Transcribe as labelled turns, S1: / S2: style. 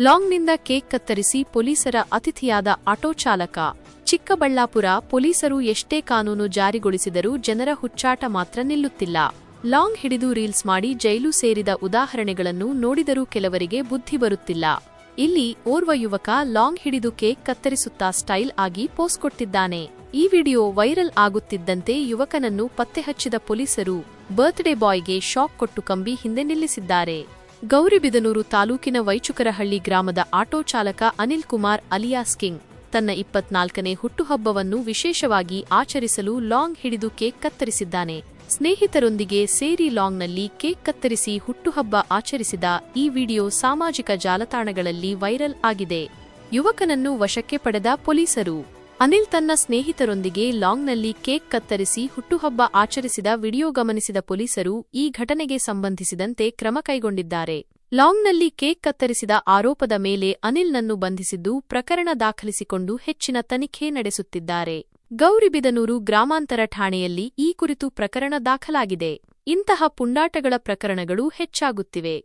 S1: ಲಾಂಗ್ನಿಂದ cake ಕತ್ತರಿಸಿ ಪೊಲೀಸರ ಅತಿಥಿಯಾದ auto ಚಾಲಕ. ಚಿಕ್ಕಬಳ್ಳಾಪುರ ಪೊಲೀಸರು ಎಷ್ಟೇ ಕಾನೂನು ಜಾರಿಗೊಳಿಸಿದರೂ ಜನರ ಹುಚ್ಚಾಟ ಮಾತ್ರ ನಿಲ್ಲುತ್ತಿಲ್ಲ. ಲಾಂಗ್ ಹಿಡಿದು ರೀಲ್ಸ್ ಮಾಡಿ ಜೈಲು ಸೇರಿದ ಉದಾಹರಣೆಗಳನ್ನು ನೋಡಿದರೂ ಕೆಲವರಿಗೆ ಬುದ್ಧಿ ಬರುತ್ತಿಲ್ಲ. ಇಲ್ಲಿ ಓರ್ವ ಯುವಕ ಲಾಂಗ್ ಹಿಡಿದು ಕೇಕ್ ಕತ್ತರಿಸುತ್ತಾ ಸ್ಟೈಲ್ ಆಗಿ ಪೋಸ್ಟ್ ಕೊಟ್ಟಿದ್ದಾನೆ. ಈ ವಿಡಿಯೋ ವೈರಲ್ ಆಗುತ್ತಿದ್ದಂತೆ ಯುವಕನನ್ನು ಪತ್ತೆಹಚ್ಚಿದ ಪೊಲೀಸರು, ಬರ್ತ್ಡೇ ಬಾಯ್ಗೆ ಶಾಕ್ ಕೊಟ್ಟು ಕಂಬಿ ಹಿಂದೆ ನಿಲ್ಲಿಸಿದ್ದಾರೆ. ಗೌರಿಬಿದನೂರು ತಾಲೂಕಿನ ವೈಚುಕರಹಳ್ಳಿ ಗ್ರಾಮದ ಆಟೋ ಚಾಲಕ ಅನಿಲ್ ಕುಮಾರ್ ಅಲಿಯಾಸ್ ಕಿಂಗ್ ತನ್ನ ಇಪ್ಪತ್ನಾಲ್ಕನೇ ಹುಟ್ಟುಹಬ್ಬವನ್ನು ವಿಶೇಷವಾಗಿ ಆಚರಿಸಲು ಲಾಂಗ್ ಹಿಡಿದು ಕೇಕ್ ಕತ್ತರಿಸಿದ್ದಾನೆ. ಸ್ನೇಹಿತರೊಂದಿಗೆ ಸೇರಿ ಲಾಂಗ್ನಲ್ಲಿ ಕೇಕ್ ಕತ್ತರಿಸಿ ಹುಟ್ಟುಹಬ್ಬ ಆಚರಿಸಿದ ಈ ವಿಡಿಯೋ ಸಾಮಾಜಿಕ ಜಾಲತಾಣಗಳಲ್ಲಿ ವೈರಲ್ ಆಗಿದೆ. ಯುವಕನನ್ನು ವಶಕ್ಕೆ ಪಡೆದ ಪೊಲೀಸರು. ಅನಿಲ್ ತನ್ನ ಸ್ನೇಹಿತರೊಂದಿಗೆ ಲಾಂಗ್ನಲ್ಲಿ ಕೇಕ್ ಕತ್ತರಿಸಿ ಹುಟ್ಟುಹಬ್ಬ ಆಚರಿಸಿದ ವಿಡಿಯೋ ಗಮನಿಸಿದ ಪೊಲೀಸರು ಈ ಘಟನೆಗೆ ಸಂಬಂಧಿಸಿದಂತೆ ಕ್ರಮ ಕೈಗೊಂಡಿದ್ದಾರೆ. ಲಾಂಗ್ನಲ್ಲಿ ಕೇಕ್ ಕತ್ತರಿಸಿದ ಆರೋಪದ ಮೇಲೆ ಅನಿಲ್ನನ್ನು ಬಂಧಿಸಿದ್ದು ಪ್ರಕರಣ ದಾಖಲಿಸಿಕೊಂಡು ಹೆಚ್ಚಿನ ತನಿಖೆ ನಡೆಸುತ್ತಿದ್ದಾರೆ. ಗೌರಿಬಿದನೂರು ಗ್ರಾಮಾಂತರ ಠಾಣೆಯಲ್ಲಿ ಈ ಕುರಿತು ಪ್ರಕರಣ ದಾಖಲಾಗಿದೆ. ಇಂತಹ ಪುಂಡಾಟಗಳ ಪ್ರಕರಣಗಳು ಹೆಚ್ಚಾಗುತ್ತಿವೆ.